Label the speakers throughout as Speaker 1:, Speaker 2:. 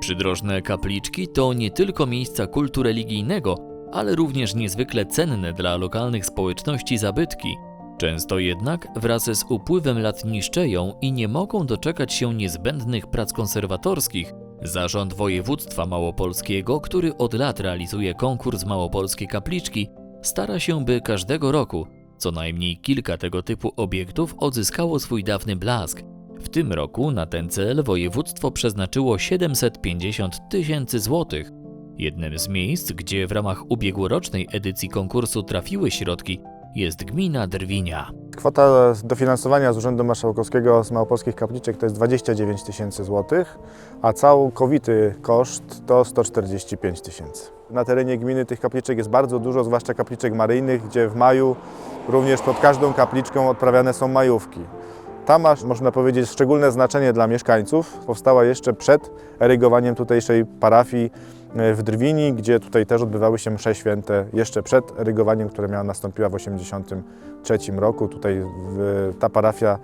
Speaker 1: Przydrożne kapliczki to nie tylko miejsca kultu religijnego, ale również niezwykle cenne dla lokalnych społeczności zabytki. Często jednak wraz z upływem lat niszczeją i nie mogą doczekać się niezbędnych prac konserwatorskich. Zarząd Województwa Małopolskiego, który od lat realizuje konkurs Małopolskie Kapliczki, stara się, by każdego roku co najmniej kilka tego typu obiektów odzyskało swój dawny blask. W tym roku na ten cel województwo przeznaczyło 750 tysięcy złotych. Jednym z miejsc, gdzie w ramach ubiegłorocznej edycji konkursu trafiły środki, jest gmina Drwinia.
Speaker 2: Kwota dofinansowania z Urzędu Marszałkowskiego z Małopolskich Kapliczek to jest 29 tysięcy złotych, a całkowity koszt to 145 tysięcy. Na terenie gminy tych kapliczek jest bardzo dużo, zwłaszcza kapliczek maryjnych, gdzie w maju również pod każdą kapliczką odprawiane są majówki. Ta ma, można powiedzieć, szczególne znaczenie dla mieszkańców. Powstała jeszcze przed erygowaniem tutejszej parafii e, w Drwini, gdzie tutaj też odbywały się msze święte jeszcze przed erygowaniem, które miało nastąpiła w 1983 roku. Tutaj ta parafia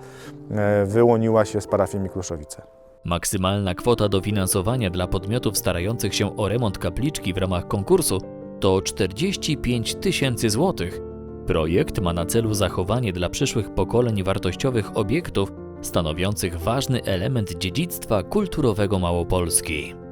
Speaker 2: e, wyłoniła się z parafii Mikluszowice.
Speaker 1: Maksymalna kwota dofinansowania dla podmiotów starających się o remont kapliczki w ramach konkursu to 45 tysięcy złotych. Projekt ma na celu zachowanie dla przyszłych pokoleń wartościowych obiektów stanowiących ważny element dziedzictwa kulturowego Małopolski.